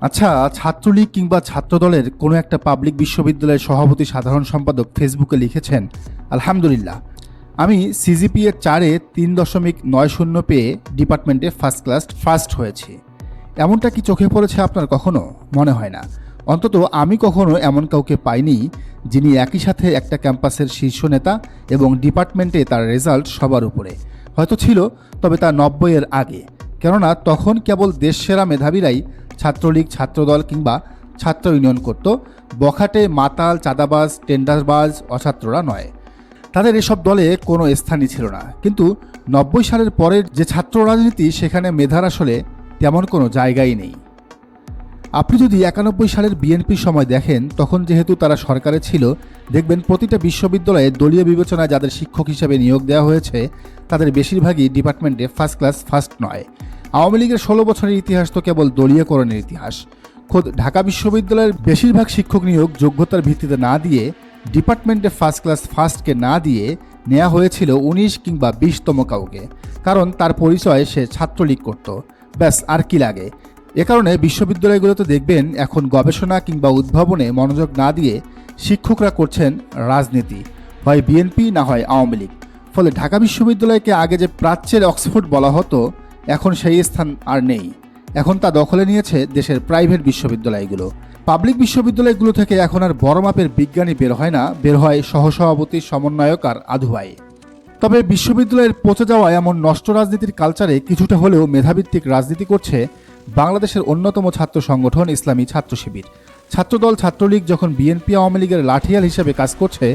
আচ্ছা ছাত্রলীগ কিংবা ছাত্রদলের কোনো একটা পাবলিক বিশ্ববিদ্যালয়ের সভাপতি সাধারণ সম্পাদক ফেসবুকে লিখেছেন, আলহামদুলিল্লাহ, আমি সিজিপিএ চারে তিন দশমিক নয় শূন্য পেয়ে ডিপার্টমেন্টে ফার্স্ট ক্লাস, ফার্স্ট হয়েছি। এমনটা কি চোখে পড়েছে আপনার কখনো? মনে হয় না। অন্তত আমি কখনো এমন কাউকে পাইনি যিনি একই সাথে একটা ক্যাম্পাসের শীর্ষ নেতা এবং ডিপার্টমেন্টে তার রেজাল্ট সবার উপরে। হয়তো ছিল, তবে তা নব্বইয়ের আগে। কেননা তখন কেবল দেশসেরা মেধাবীরাই ছাত্রলীগ, ছাত্রদল কিংবা ছাত্র ইউনিয়ন করত। বখাটে, মাতাল, চাঁদাবাজ, টেন্ডারবাজ, অছাত্ররা নয়। তাদের এসব দলে কোনো স্থানই ছিল না। কিন্তু নব্বই সালের পরের যে ছাত্র রাজনীতি, সেখানে মেধার আসলে তেমন কোনো জায়গাই নেই। আপনি যদি একানব্বই সালের বিএনপির সময় দেখেন, তখন যেহেতু তারা সরকারে ছিল, দেখবেন প্রতিটা বিশ্ববিদ্যালয়ে দলীয় বিবেচনায় যাদের শিক্ষক হিসেবে নিয়োগ দেওয়া হয়েছে, তাদের বেশিরভাগই ডিপার্টমেন্টে ফার্স্ট ক্লাস, ফার্স্ট নয়। আওয়ামী লীগের ষোলো বছরের ইতিহাস তো কেবল দলীয়করণের ইতিহাস। খোদ ঢাকা বিশ্ববিদ্যালয়ের বেশিরভাগ শিক্ষক নিয়োগ যোগ্যতার ভিত্তিতে না দিয়ে ডিপার্টমেন্টে ফার্স্ট ক্লাস ফার্স্টকে না দিয়ে নেওয়া হয়েছিল উনিশ কিংবা বিশতম কাউকে। কারণ তার পরিচয় সে ছাত্রলীগ করত। ব্যাস, আর কি লাগে? এ কারণে বিশ্ববিদ্যালয়গুলোতে দেখবেন এখন গবেষণা কিংবা উদ্ভাবনে মনোযোগ না দিয়ে শিক্ষকরা করছেন রাজনীতি। হয় বিএনপি না হয় আওয়ামী লীগ। ফলে ঢাকা বিশ্ববিদ্যালয়কে আগে যে প্রাচ্যের অক্সফোর্ড বলা হতো এখন সেই স্থান আর নেই। এখন তা দখলে নিয়েছে দেশের প্রাইভেট বিশ্ববিদ্যালয়গুলো। পাবলিক বিশ্ববিদ্যালয়গুলো থেকে এখন আর বড় মাপের বিজ্ঞানী বের হয় না, বের হয় সহসভাপতি, সমন্বয়ক আর আধুভাই তবে বিশ্ববিদ্যালয়ের পচে যাওয়া এমন নষ্ট রাজনীতির কালচারে কিছুটা হলেও মেধাভিত্তিক রাজনীতি করছে বাংলাদেশের অন্যতম ছাত্র সংগঠন ইসলামী ছাত্র শিবির। ছাত্রদল ছাত্রলীগ যখন বিএনপি আওয়ামী লীগের লাঠিয়াল হিসেবে কাজ করছে,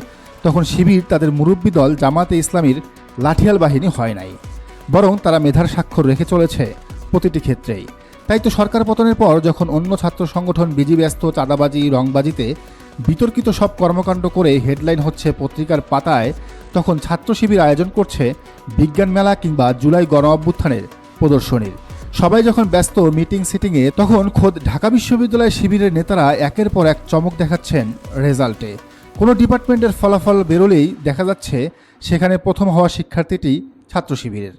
তখন শিবির তাদের মুরব্বী দল জামাতে ইসলামীর লাঠিয়াল বাহিনী হয় নাই। বরং তারা মেধার স্বাক্ষর রেখে চলেছে প্রতিটি ক্ষেত্রেই। তাই তো সরকার পতনের পর যখন অন্য ছাত্র সংগঠন বিজি, ব্যস্ত, চাঁদাবাজি, রংবাজিতে বিতর্কিত সব কর্মকাণ্ড করে হেডলাইন হচ্ছে পত্রিকার পাতায়, তখন ছাত্র শিবির আয়োজন করছে বিজ্ঞান মেলা কিংবা জুলাই গণ অভ্যুত্থানের প্রদর্শনীর। সবাই যখন ব্যস্ত মিটিং, সিটিংয়ে, তখন খোদ ঢাকা বিশ্ববিদ্যালয় শিবিরের নেতারা একের পর এক চমক দেখাচ্ছেন রেজাল্টে। কোনো ডিপার্টমেন্টের ফলাফল বেরোলেই দেখা যাচ্ছে সেখানে প্রথম হওয়া শিক্ষার্থীটি ছাত্র শিবিরের।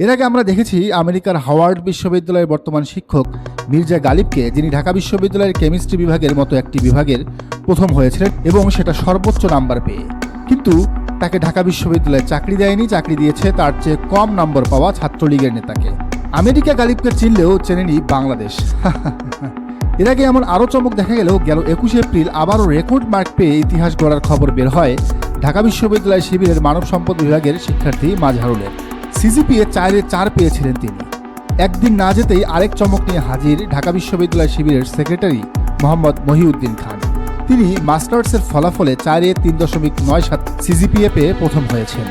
এর আগে আমরা দেখেছি আমেরিকার হাওয়ার্ড বিশ্ববিদ্যালয়ের বর্তমান শিক্ষক মির্জা গালিবকে, যিনি ঢাকা বিশ্ববিদ্যালয়ের কেমিস্ট্রি বিভাগের মতো একটি বিভাগের প্রথম হয়েছিলেন এবং সেটা সর্বোচ্চ নাম্বার পেয়ে। কিন্তু তাকে ঢাকা বিশ্ববিদ্যালয়ে চাকরি দেয়নি, চাকরি দিয়েছে তার চেয়ে কম নম্বর পাওয়া ছাত্রলীগের নেতাকে। আমেরিকা গালিবকে চিনলেও চেনেনি বাংলাদেশ। এর আগে এমন আরও চমক দেখা গেল গেল একুশে এপ্রিল আবারও রেকর্ড মার্ক পেয়ে ইতিহাস গড়ার খবর বের হয় ঢাকা বিশ্ববিদ্যালয় শিবিরের মানব সম্পদ বিভাগের শিক্ষার্থী মাঝহারুলের সিজিপিএ চারে চার পেয়েছিলেন তিনি। একদিন না যেতেই আরেক চমক নিয়ে হাজির ঢাকা বিশ্ববিদ্যালয় শিবিরের সেক্রেটারি মোহাম্মদ মহিউদ্দিন খান। তিনি মাস্টার্সের ফলাফলে চারে তিন দশমিক নয় সাত সিজিপিএ পেয়ে প্রথম হয়েছেন।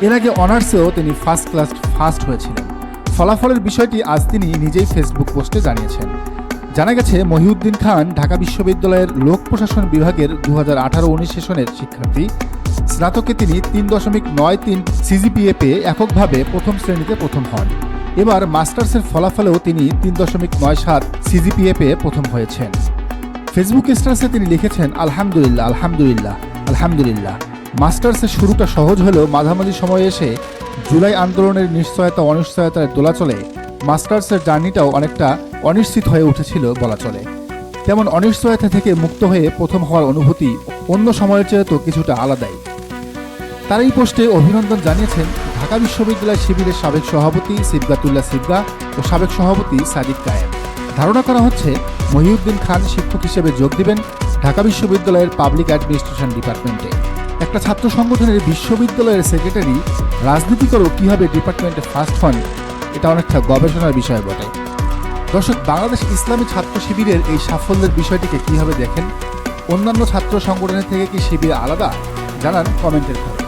এর আগে অনার্সেও তিনি ফার্স্ট ক্লাস ফার্স্ট হয়েছিলেন। ফলাফলের বিষয়টি আজ তিনি নিজেই ফেসবুক পোস্টে জানিয়েছেন। জানা গেছে, মহিউদ্দিন খান ঢাকা বিশ্ববিদ্যালয়ের লোক প্রশাসন বিভাগের দু হাজার আঠারো উনিশ সেশনের শিক্ষার্থী। স্নাতকে তিনি তিন দশমিক নয় তিন সিজিপিএ পেয়ে এককভাবে প্রথম শ্রেণীতে প্রথম হন। এবার মাস্টার্সের ফলাফলেও তিনি তিন দশমিক নয় সাত সিজিপিএ পেয়ে প্রথম হয়েছেন। ফেসবুক স্ট্যাটাসে তিনি লিখেছেন, আলহামদুলিল্লাহ আলহামদুলিল্লাহ আলহামদুলিল্লাহ। মাস্টার্সের শুরুটা সহজ হলেও মাঝামাঝি সময়ে এসে জুলাই আন্দোলনের নিশ্চয়তা, অনিশ্চয়তার দোলাচলে মাস্টার্সের জার্নিটাও অনেকটা অনিশ্চিত হয়ে উঠেছিল বলা চলে। তেমন অনিশ্চয়তা থেকে মুক্ত হয়ে প্রথম হওয়ার অনুভূতি অন্য সময়ের চেয়ে তো কিছুটা আলাদাই। তার এই পোস্টে অভিনন্দন জানিয়েছেন ঢাকা বিশ্ববিদ্যালয় শিবিরের সাবেক সভাপতি সিবগাতুল্লাহ সিবগা ও সাবেক সভাপতি সাদিক কায়েম। ধারণা করা হচ্ছে, মহিউদ্দিন খান শিক্ষক হিসেবে যোগ দিবেন ঢাকা বিশ্ববিদ্যালয়ের পাবলিক অ্যাডমিনিস্ট্রেশন ডিপার্টমেন্টে। একটা ছাত্র সংগঠনের বিশ্ববিদ্যালয়ের সেক্রেটারি রাজনীতি করেও কীভাবে ডিপার্টমেন্টে ফার্স্ট হন, এটা অনেকটা গবেষণার বিষয় বটে। দর্শক, বাংলাদেশ ইসলামী ছাত্র শিবিরের এই সাফল্যের বিষয়টিকে কীভাবে দেখেন? অন্যান্য ছাত্র সংগঠনের থেকে কি শিবির আলাদা? জানান কমেন্টের ঘরে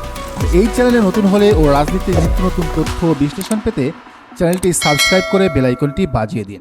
এই চ্যানেলে নতুন হলে ও রাজনীতির নিত্য নতুন তথ্য বিশ্লেষণ পেতে চ্যানেলটি সাবস্ক্রাইব করে বেলাইকনটি বাজিয়ে দিন।